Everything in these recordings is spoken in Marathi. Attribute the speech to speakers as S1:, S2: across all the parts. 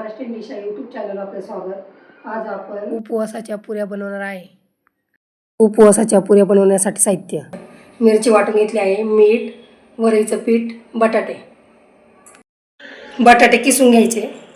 S1: महाराष्ट्रीयन दिशा यूट्यूब चॅनल आपलं स्वागत. आज आपण उपवासाच्या पुऱ्या बनवणार आहे. उपवासाच्या पुऱ्या बनवण्यासाठी साहित्य. मिरची वाटून घेतली आहे मीठ वरईचं पीठ बटाटे. बटाटे किसून घ्यायचे.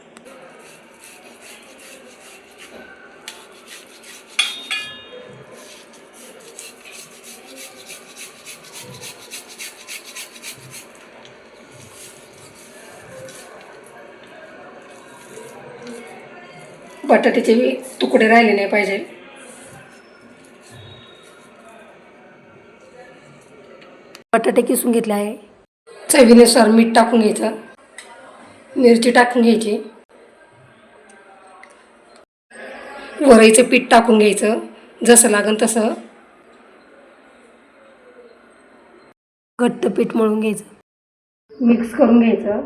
S1: बटाट्याचे तुकडे राहिले नाही पाहिजे. बटाटे किसून घेतले आहे. चवीनुसार मीठ टाकून घ्यायचं. मिरची टाकून घ्यायची. वरईचं पीठ टाकून घ्यायचं. जसं लागेल तसं. घट्ट पीठ मळून घ्यायचं. मिक्स करून घ्यायचं.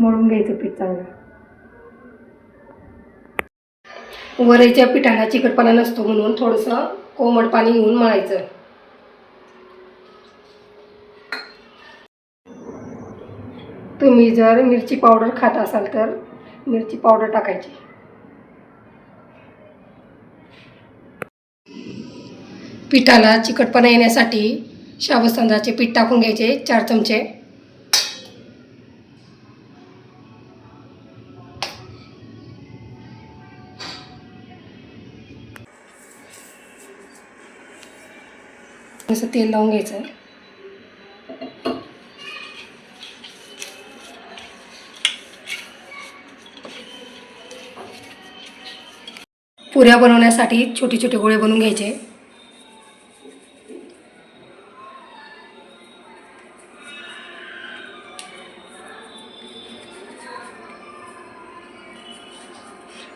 S1: मळून घ्यायचं पीठ चांगलं. वरईच्या पिठाला चिकटपणा नसतो म्हणून थोडंसं कोमट पाणी घेऊन मळायचं. तुम्ही जर मिरची पावडर खात असाल तर मिरची पावडर टाकायची. पिठाला चिकटपणा येण्यासाठी शाबूत तांदळाचे पीठ टाकून घ्यायचे चार चमचे. असं तेल लावून घ्यायचं. पुऱ्या बनवण्यासाठी छोटे छोटे गोळे बनवून घ्यायचे.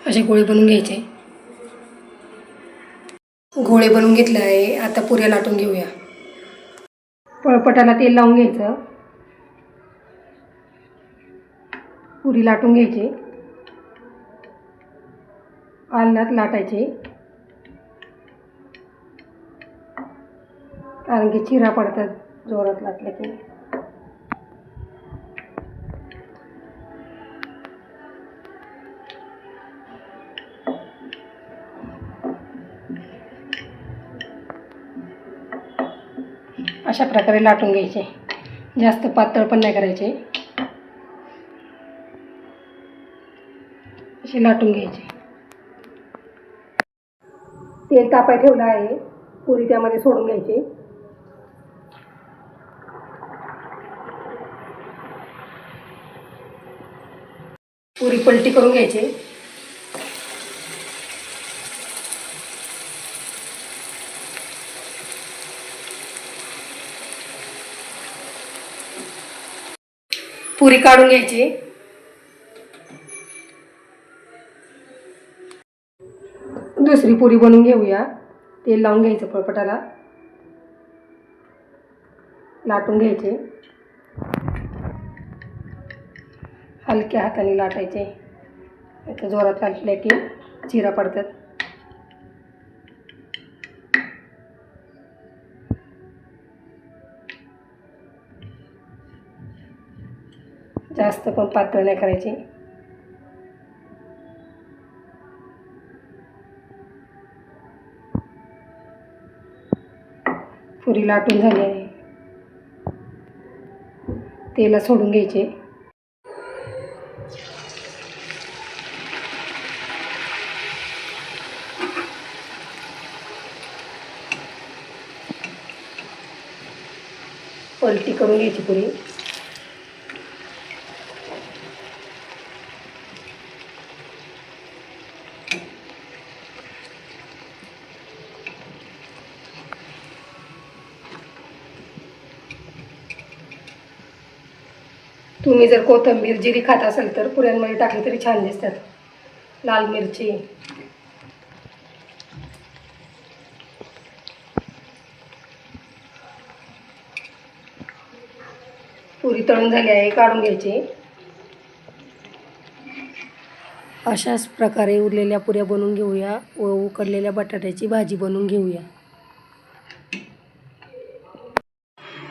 S1: असे गोळे बनवून घ्यायचे. गोळे बनवून घेतले आहे. आता पुऱ्या लाटून घेऊया. पळपटाला तेल लावून घ्यायचं. पुरी लाटून घ्यायची. आलनात लाटायचे. कारण की चिरा पडतात जोरात लाटल्या की. अशा प्रकारे लाटून घ्यायचे. जास्त पातळ पण नाही करायचे. असे लाटून घ्यायचे. तेल तापाय ठेवलं आहे. पुरी त्यामध्ये सोडून घ्यायची. पुरी पलटी करून घ्यायची. पुरी काढून घ्यायची. दुसरी पुरी बनवून घेऊया. तेल लावून घ्यायचं पळपटाला लाटून घ्यायचे. हलक्या हाताने लाटायचे. आता जोरात लाटले की चिरा पडतात. जास्त पण पातळ नाही करायची. पुरी लाटून झाली. आहे तेला सोडून घ्यायचे. पलटी करून घ्यायची पुरी. तुम्ही जर कोथिंबीर जिरी खात असाल तर पुऱ्यांमध्ये टाकली तरी छान दिसतात. लाल मिरची. पुरी तळून झाली आहे काढून घ्यायची. अशाच प्रकारे उरलेल्या पुऱ्या बनवून घेऊया व उकडलेल्या बटाट्याची भाजी बनवून घेऊया.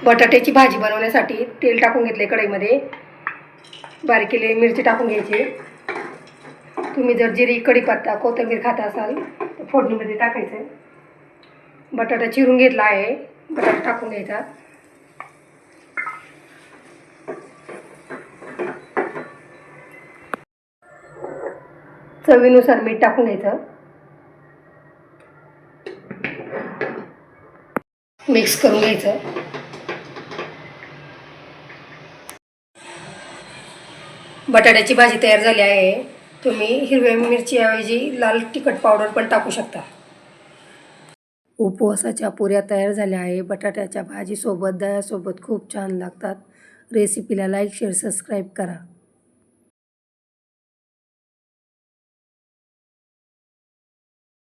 S1: बटाट्याची भाजी बनवण्यासाठी तेल टाकून घेतले कढईमध्ये. बारीक केलेली मिरची टाकून घ्यायची. तुम्ही जर जिरी कढीपत्ता कोथिंबीर खात असाल तर फोडणीमध्ये टाकायचं. बटाटा चिरून घेतला आहे. बटाटा टाकून घ्यायचा. चवीनुसार मीठ टाकून घ्यायचं. मिक्स करून घ्यायचं. बटाट्याची भाजी तयार झाली आहे. तुम्ही हिरव्या मिरचीऐवजी लाल तिखट पावडर पण टाकू शकता. उपवासाच्या पुऱ्या तयार झाल्या आहे. बटाट्याच्या भाजीसोबत दह्यासोबत खूप छान लागतात. रेसिपीला लाईक शेअर सबस्क्राईब करा.